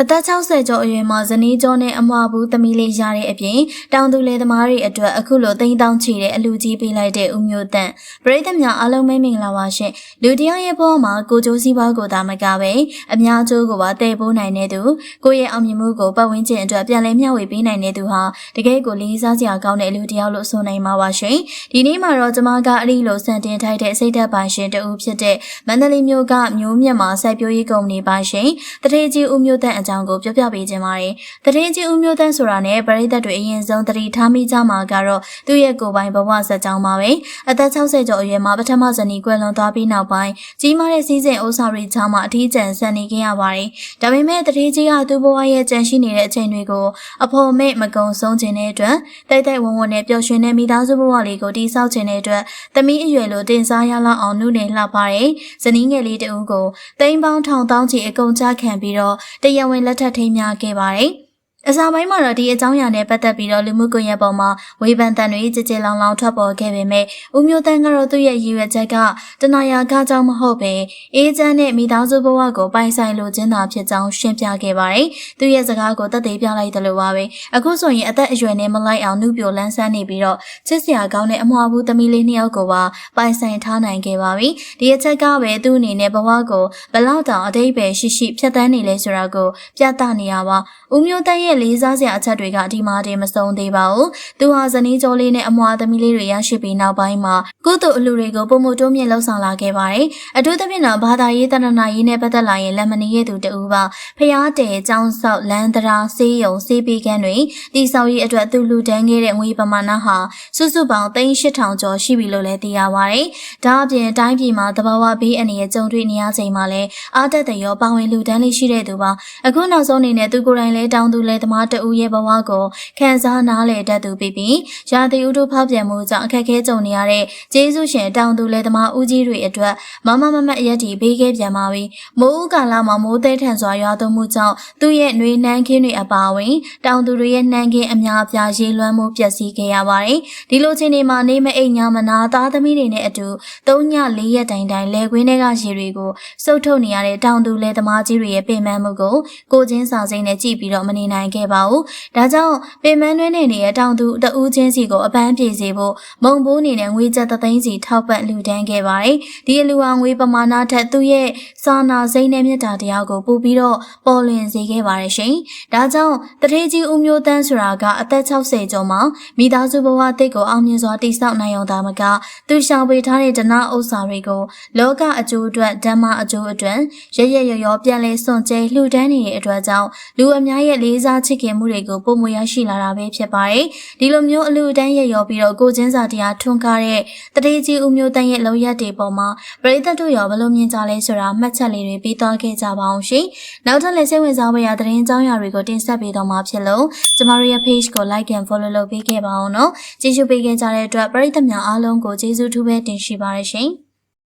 အသက်60ကျော်အရွယ်မှာဇနီးကျော်နဲ့အမွာဘူးသမီးလေးရတဲ့အပြင်တောင်သူလယ်သမားတွေအတွက်အခုလိုတိမ်တောင်းချီတဲ့အလူကြီးပေးလိုက်တဲ့ဦးမျိုးတန့်ပရိသတ်များအားလုံးပဲမင်္ဂလာပါရှင်လူတယောက်ရဲ့ဘဝမှာကိုကြိုးစည်းပွားကိုသာမကပဲအများကျိုးကိုပါတည်ပိုးနိုင်တဲ့သူကိုယ့်ရဲ့အောင်မြင်မှုကိုပတ်ဝန်းကျင်အတွက်ပြန်လည်မျှဝေပေးနိုင်တဲ့သူဟာတကယ်ကိုလေးစားစရာကောင်းတဲ့လူတယောက်လို့ဆိုနိုင်မှာပါရှင်ဒီနေ့မှာတော့ကျွန်မကအဲ့ဒီလိုစံတင်ထိုက်တဲ့စိတ်သက်ပိုင်ရှင်တဦးဖြစ်တဲ့မန္တလေးမြို့ကမျိုးမြတ်မှာစိုက်ပျိုးရေးကုမ္ပဏီပိုင်ရှင်တထေးကြီးဦးမျိုးတန့်အကြောင်းကိုပြောပြပေးခြင်းပါတယ်။တရင်ကြီးဦးမျိုးတန်းဆိုတာနဲ့ပရိသတ်တွေအရင်ဆုံးသတိထားမိကြမှာကတော့သူ့ရဲ့ကိုယ်ပိုင်ဘဝဇာတ်ကြောင်းပါပဲ။အသက်60ကျော်အရွယ်မှာပထမဇနီးကွယ်လွန်သွားပြီးနောက်ပိုင်းကြီးမားတဲ့စီးစိမ်ဥစ္စာတွေချားမှအထီးကျန်ဆန်နေခဲ့ရပါတယ်။ဒါပေမဲ့တရင်ကြီးကသူ့ဘဝရဲ့ကြံရှိနေတဲ့အချိန်တွေကိုအဖို့မဲ့မကုံဆုံးခြင်းတဲ့အတွက်တိုက်တိုက်ဝုံဝုံနဲ့ပျော်ရွှင်တဲ့မိသားစုဘဝလေးကိုတည်ဆောက်ခြင်းတဲ့အတွက်သမီးအရွယ်လိုတင်စားရလောက်အောင်နှုတ်နေလှပါတယ်။ဇနီးငယ်လေးတဦးကိုတိမ်ပေါင်းထောင်တောင်းချီအကုန်ချခံပြီးတော့တရားဝင်လက်ထပ်ထိမ်းမြခဲ့ပါတယ်။ အစာပိုင်းမှာတော့ဒီအကြောင်းအရာနဲ့ပတ်သက်ပြီးတော့လူမှုကွန်ရက်ပေါ်မှာဝေဖန်တန်တွေကြည်ကြည်လောင်လောင်ထွက်ပေါ်ခဲ့ပေမဲ့ဦးမျိုးတန်းကတော့သူ့ရဲ့ရည်ရွယ်ချက်ကတနာယာကကြောင့်မဟုတ်ပဲအေးချမ်းတဲ့မိသားစုဘဝကိုပိုင်ဆိုင်လိုခြင်းသာဖြစ်ကြောင်းရှင်းပြခဲ့ပါတယ်။သူ့ရဲ့စကားကိုတသက်ပြလိုက်တယ်လို့ပါပဲ။အခုဆိုရင်အသက်အရွယ်နဲ့မလိုက်အောင်နှုတ်ပြလန်းဆန်းနေပြီးတော့ချစ်စရာကောင်းတဲ့အမွှာဘူးသမီးလေးနှစ်ယောက်ကိုပါပိုင်ဆိုင်ထားနိုင်ခဲ့ပါပြီ။ဒီအချက်ကပဲသူ့အနေနဲ့ဘဝကိုဘလောက်တောင်အတိတ်ပဲရှိရှိဖြတ်သန်းနေလဲဆိုတာကိုပြသနေရပါ။ဦးမျိုးတန်းရဲ့လေးစားစရာအချက်တွေကဒီမှာတည်းမဆုံးသေးပါဘူး။သူဟာဇနီးကျော်လေးနဲ့အမွှာသမီးလေးတွေရရှိပြီးနောက်ပိုင်းမှာကုသိုလ်အလှူတွေကိုပုံမတိုးမြင့်လှုပ်ဆောင်လာခဲ့ပါတယ်။အထူးသဖြင့်တော့ဘာသာရေးတဏ္ဍာရေးနဲ့ပတ်သက်လာရင်လက်မနေရသူတူပါဖျားတဲចောင်းဆောက်လန်ဒရာဆေးရုံဆေးပီကန်းတွေတိဆောက်ရေးအတွက်သူလူတန်းခဲ့တဲ့ငွေပမာဏဟာစုစုပေါင်း3800ကျော်ရှိပြီလို့လည်းသိရပါတယ်။ဒါအပြင်တိုင်းပြည်မှာသဘာဝဘေးအန္တရာယ်ကြုံတွေ့နေရချိန်မှာလည်းအားတက်တဲ့ရောပါဝင်လူတန်းလေးရှိတဲ့သူပါ။အခုနောက်ဆုံးအနေနဲ့သူကိုယ်တိုင်လည်းတောင်းသူလည်းသမားတဦးရဲ့ဘဝကိုခံစားနားလည်တတ်သူပြီးပြီးရာသီဥတုဖောက်ပြန်မှုကြောင့်အခက်အခဲကြုံနေရတဲ့ကျေးဇူးရှင်တောင်သူလယ်သမားဦးကြီးတွေအတွက်မမမမအရက်တီဘေးကဲပြန်ပါပြီမိုးဦးကာလမှာမိုးသေးထန်စွာရွာသွန်းမှုကြောင့်သူ့ရဲ့နှွေနှမ်းခင်းတွေအပါအဝင်တောင်သူတွေရဲ့နှမ်းခင်းအများအပြားရေလွှမ်းမှုပျက်စီးခဲ့ရပါတယ်ဒီလိုချိန်တွေမှာနေမအိမ်ညာမနာသားသမီးတွေနဲ့အတူ၃ည၄ရက်တိုင်တိုင်လဲခွင်းတွေကရေတွေကိုစုပ်ထုတ်နေရတဲ့တောင်သူလယ်သမားကြီးတွေရဲ့ပင်ပန်းမှုကိုကိုချင်းစာစိမ့်နဲ့ကြည့်ပြီးတော့မနေနိုင်ခဲ့ပါဘူးဒါကြောင့်ပင်မနှွေးနေနေတဲ့တောင်သူတဦးချင်းစီကိုအပန်းပြေစေဖို့မုံဘိုးနေနဲ့ငွေကျပ်သသိန်းစီထောက်ပံ့လှူဒန်းခဲ့ပါတယ်။ဒီအလူအောင်ငွေပမာဏထက်သူ့ရဲ့စာနာစိတ်နဲ့မြတ်တာတရားကိုပို့ပြီးတော့ပေါ်လွင်စေခဲ့ပါတယ်ရှင်။ဒါကြောင့်တထေးကြီးဦးမျိုးတန်းဆိုတာကအသက်60ကျော်မှမိသားစုဘဝတိတ်ကိုအောင်မြင်စွာတည်ဆောက်နိုင်အောင်သာမကသူရှောင်ပေးထားတဲ့ဒနာဥစ္စာတွေကိုလောကအကျိုးအတွက်ဓမ္မအကျိုးအတွက်ရရရရောပြန်လဲစွန့်ကြဲလှူဒန်းနေတဲ့အတွက်ကြောင့်လူအများရဲ့လေးစားချစ်ခင်မှုတွေကိုပုံမရရှိလာတာပဲဖြစ်ပါတယ်။ဒီလိုမျိုးအလူတန်းရရောပြီးတော့ကိုချင်းစာတရားထွန်းကားတဲ့တတိကြီးဦးမျိုးတန်းရဲ့လုံရက်တွေပေါ်မှာပရိသတ်တို့ရောဘလို့မြင်ကြလဲဆိုတာမှတ်ချက်လေးတွေပြီးသွားခဲ့ကြပါအောင်ရှင်။နောက်ထပ်လည်းစိတ်ဝင်စားဖို့ရသတင်းအကြောင်းအရာတွေကိုတင်ဆက်ပေးတော့မှာဖြစ်လို့ကျမတို့ရဲ့ page ကို like and follow လုပ်ပေးခဲ့ပါအောင်နော်။ကျေးဇူးပေးခဲ့ကြတဲ့အတွက်ပရိသတ်များအားလုံးကိုကျေးဇူးထူးပဲတင်ရှိပါတယ်ရှင်။